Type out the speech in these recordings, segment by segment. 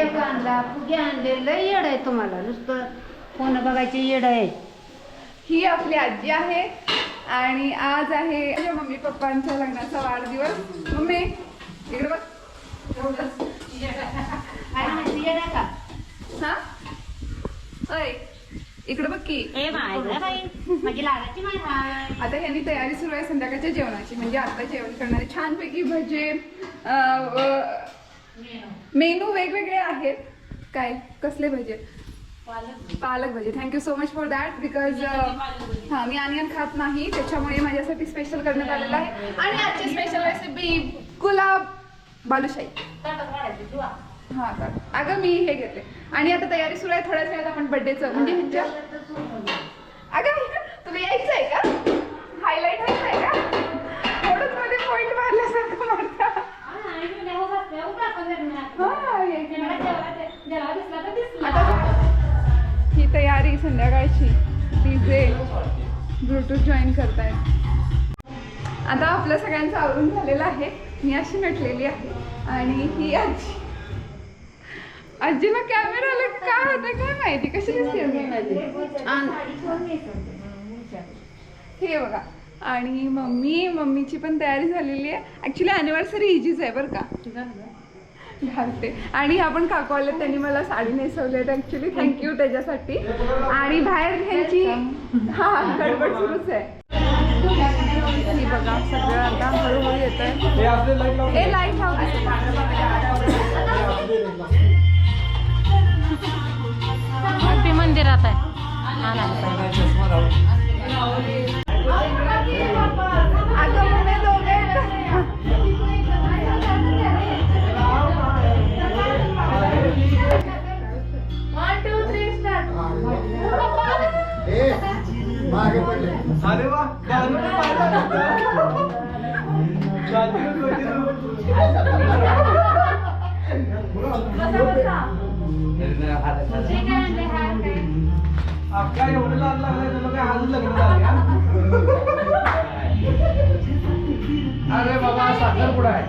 आणला फुगे आणले लय येड आहे तुम्हाला. नुसतं फोन बघायचे येड आहे? ही आपली आजी आहे आणि आज आहे माझ्या मम्मी पप्पांच्या लग्नाचा वाढदिवस. मम्मी इकडे बघ. येड आहे का? हा? अय इकडे बघ की. ए बाई गं बाई. माझी लाडाची माय हाय आता ह्यांनी तयारी सुरू आहे संध्याकाळच्या जेवणाची. म्हणजे आता जेवण करणारे. छानपैकी भजे अं, व- मेनू वेगवेगळे आहेत. काय? कसले भजे? पालक भजे. Thank you so much for that because हां मी अनियन खात नाही त्याच्यामुळे माझ्यासाठी स्पेशल करण्यात आलेलं आहे. आणि आजची स्पेशल रेसिपी गुलाब बालुशाही. हां तर अगं मी हे घेते आणि आता तयारी सुरू आहे थोड्याच वेळात आपण बर्थडेचं म्हणजे अगं तुला यायचं आहे ही तयारी संध्याकाळची. डीजे ब्लूटूथ जॉईन करतायत. आता आपलं सगळ्यांचं आवरून झालेलं आहे. मी अशी नटलेली आहे. आणि ही आजी. आजीला कॅमेराला का होतं काय माहिती? कशी दिसते हे बघा. आणि मम्मी मम्मीची पण तयारी झालेली आहे. ऍक्च्युली अॅनिव्हर्सरी हिचीच आहे बरं का. घालते आणि आपण काकू आले त्यांनी मला साडी नेसवली आहे ऍक्च्युली थँक्यू त्याच्यासाठी. आणि बाहेर ह्यांची हा गडबड सुरूच आहे. ही बघा सगळं आता हळूहळू येत आहे ए लाइट अगदी मंदिरात आहे. अगं अरे वा एवढं तुला काय लग्न अरे बाबा साखरपुडा आहे.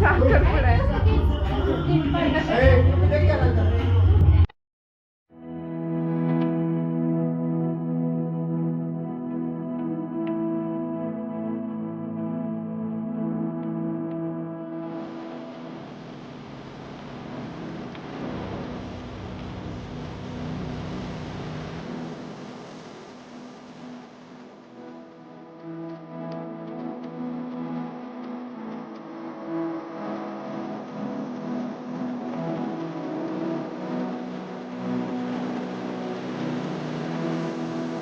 साखरपुडा आहे.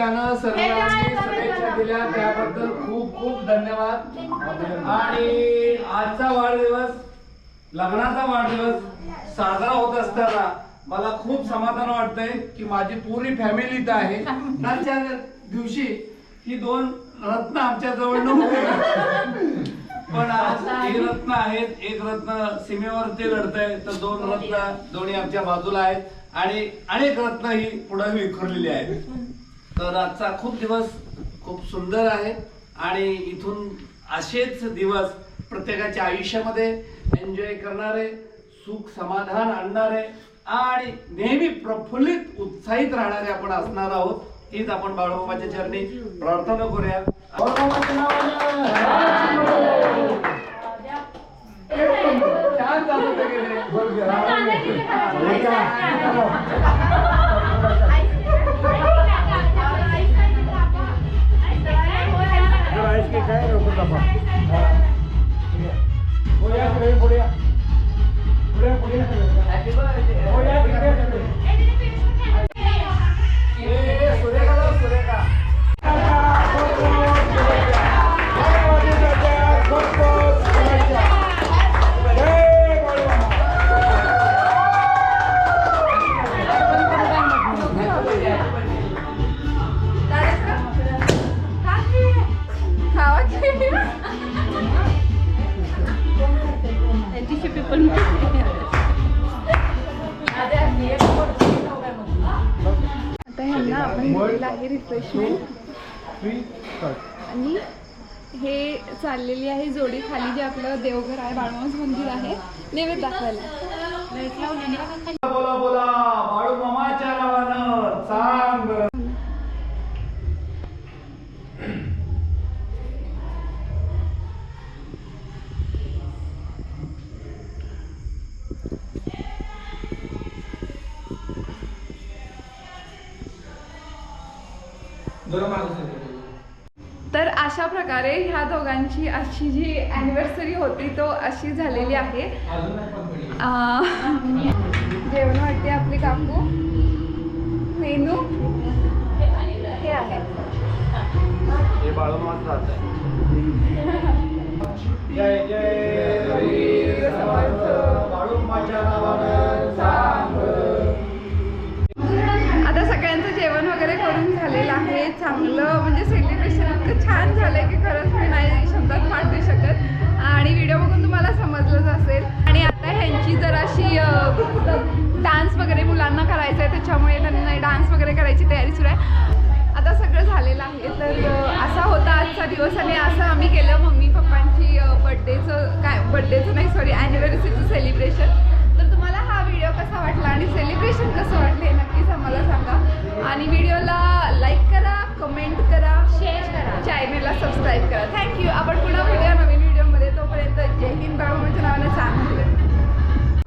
निमित्तानं सर्वांनी शुभेच्छा दिल्या. त्याबद्दल खूप खूप धन्यवाद. आणि आजचा वाढदिवस लग्नाचा वाढदिवस साजरा होत असताना मला खूप समाधान वाटतंय की माझी पुरी फॅमिली इथं आहे. आजच्या दिवशी ही दोन रत्न आमच्या जवळ नव्हते. पण आज एक रत्न आहेत. एक रत्न सीमेवरती लढतंय तर दोन रत्न दोन्ही आमच्या बाजूला आहेत. आणि अनेक रत्न ही पुढे विखरलेली आहेत. तर आजचा खूप दिवस खूप सुंदर आहे आणि इथून असेच दिवस प्रत्येकाच्या आयुष्यामध्ये एन्जॉय करणारे सुख समाधान आणणारे आणि नेहमी प्रफुल्लित उत्साहित राहणारे आपण असणार आहोत. हीच आपण बाळूबाबाच्या चरणी प्रार्थना करूया. आहे रिफ्रेशमेंट आणि हे चाललेली आहे जोडी खाली जे आपलं देवघर आहे बाळमास मंदिर आहे. नैवेद्य दाखवायला. बोला बोला. बाळू मामाच्या नावानं तर अशा प्रकारे ह्या दोघांची अशी जी अॅनिव्हर्सरी होती तो अशी झालेली आहे. जेवण वाटते आपली काकू. मेनू? हे आहे. हे जय जय. आणि व्हिडिओ बघून तुम्हाला समजलंच असेल. आणि आता ह्यांची जराशी डान्स वगैरे मुलांना करायचं आहे त्याच्यामुळे त्यांना डान्स वगैरे करायची तयारी सुरू आहे. आता सगळं झालेलं आहे तर असा होता आजचा दिवस आणि असं आम्ही केलं मम्मी पप्पांची बड्डेचं काय बड्डेचं नाही सॉरी ॲनिव्हर्सरीचं सेलिब्रेशन